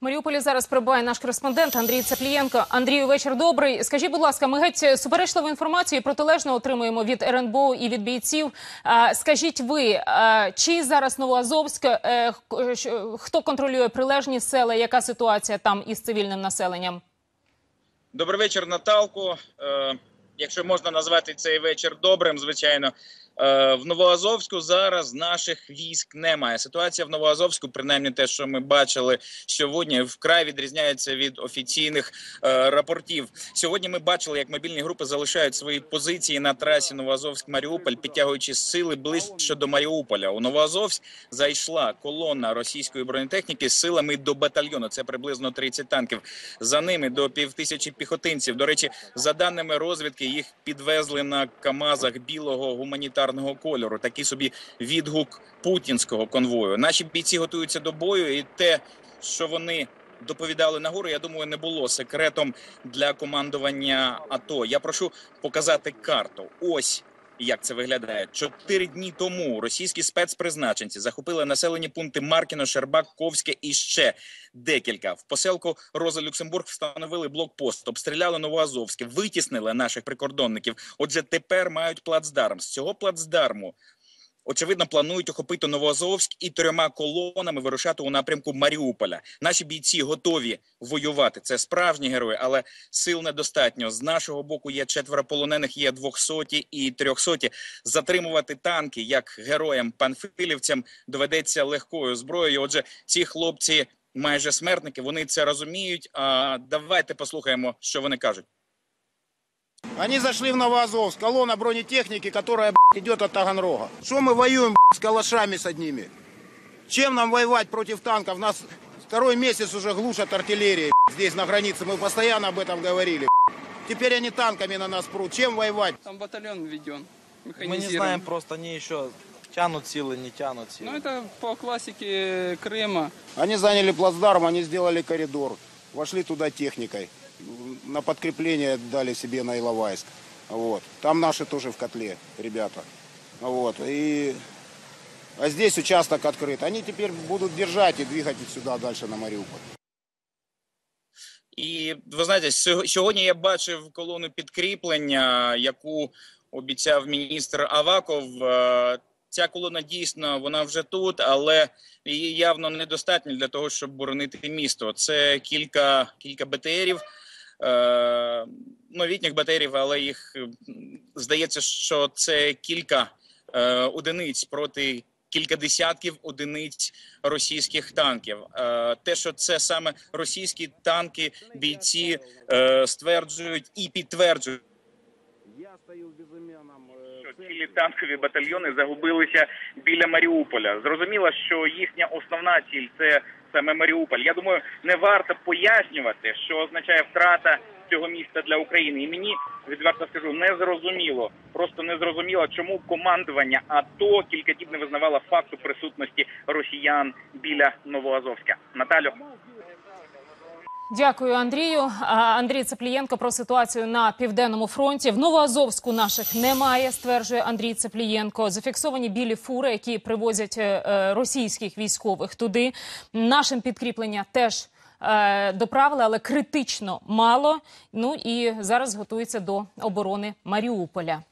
Маріуполі зараз перебуває наш кореспондент Андрій Цеплієнко. Андрію, вечір добрий. Скажіть, будь ласка, ми геть суперечливу інформацію протилежно отримуємо від РНБО і від бійців. Скажіть ви, чи зараз Новоазовськ, е, хто контролює прилежні села? Яка ситуація там із цивільним населенням? Добрий вечір, Наталко. Е, якщо можна назвати цей вечір добрим, звичайно. Е, в Новоазовську зараз наших військ немає. Ситуація в Новоазовську, принаймні те, що ми бачили сьогодні, вкрай відрізняється від офіційних е, рапортів. Сьогодні ми бачили, як мобільні групи залишають свої позиції на трасі Новоазовськ-Маріуполь, підтягуючи сили ближче до Маріуполя. У Новоазовськ зайшла колона російської бронетехніки з силами до батальйону. Це приблизно 30 танків. За ними до півтисячі піхотинців. До речі, за даними розвідки, їх підвезли на камазах білого гуманітарного кольору. Такий собі відгук путінського конвою. Наші бійці готуються до бою, і те, що вони. Доповідали нагору, я думаю, не було секретом для командування АТО. Я прошу показати карту. Ось як це виглядає. Чотири дні тому російські спецпризначенці захопили населені пункти Маркіно, Шербак, Ковське і ще декілька. В поселку Роза Люксембург встановили блокпост, обстріляли Новоазовське, витіснили наших прикордонників. Отже, тепер мають плацдарм. З цього плацдарму. Очевидно, планують охопити Новоазовськ і трьома колонами вирушати у напрямку Маріуполя. Наші бійці готові воювати. Це справжні герої, але сил недостатньо. З нашого боку є четверо полонених, є двохсоті і трьохсоті. Затримувати танки як героям панфилівцям доведеться легкою зброєю. Отже, ці хлопці майже смертники. Вони це розуміють. А давайте послухаємо, що вони кажуть. Они зашли в Новоазовск, колонна бронетехники, которая блядь, идет от Таганрога. Что мы воюем блядь, с калашами с одними? Чем нам воевать против танков? Нас второй месяц уже глушат артиллерией блядь, здесь на границе. Мы постоянно об этом говорили. блядь. Теперь они танками на нас прут. Чем воевать? Там батальон введен. Мы не знаем просто, они еще тянут силы, не тянут силы. Ну, это по классике Крыма. Они заняли плацдарм, они сделали коридор. Вошли туда техникой. На подкрепление дали себе на Иловайск. Вот. Там наши тоже в котле, ребята. Вот. И... А здесь участок открыт. Они теперь будут держать и двигать сюда дальше на Мариуполь. І ви знаєте, сьогодні я бачив колону підкріплення, яку обіцяв міністр Аваков. Ця колона дійсно вона вже тут, але її явно недостатньо для того, щоб боронити місто. Це кілька кілька БТРів, е, новітніх БТРів, але їх здається, що це кілька е, одиниць проти кілька десятків одиниць російських танків. Е, те, що це саме російські танки, бійці е, стверджують і підтверджують. Я стою безымянном... цілі танкові батальйони загубилися біля Маріуполя. Зрозуміло, що їхня основна ціль це саме Маріуполь. Я думаю, не варто пояснювати, що означає втрата цього міста для України. І мені відверто скажу, не зрозуміло, просто не зрозуміло, чому командування АТО кілька діб не визнавало факту присутності росіян біля Новоазовська. Наталю. Дякую, Андрію. Андрій Цеплієнко про ситуацію на південному фронті. В Новоазовську наших немає, стверджує Андрій Цеплієнко. Зафіксовані білі фури, які привозять е, е, російських військових туди. Нашим підкріплення теж е, доправили, але критично мало. Ну і зараз готується до оборони Маріуполя.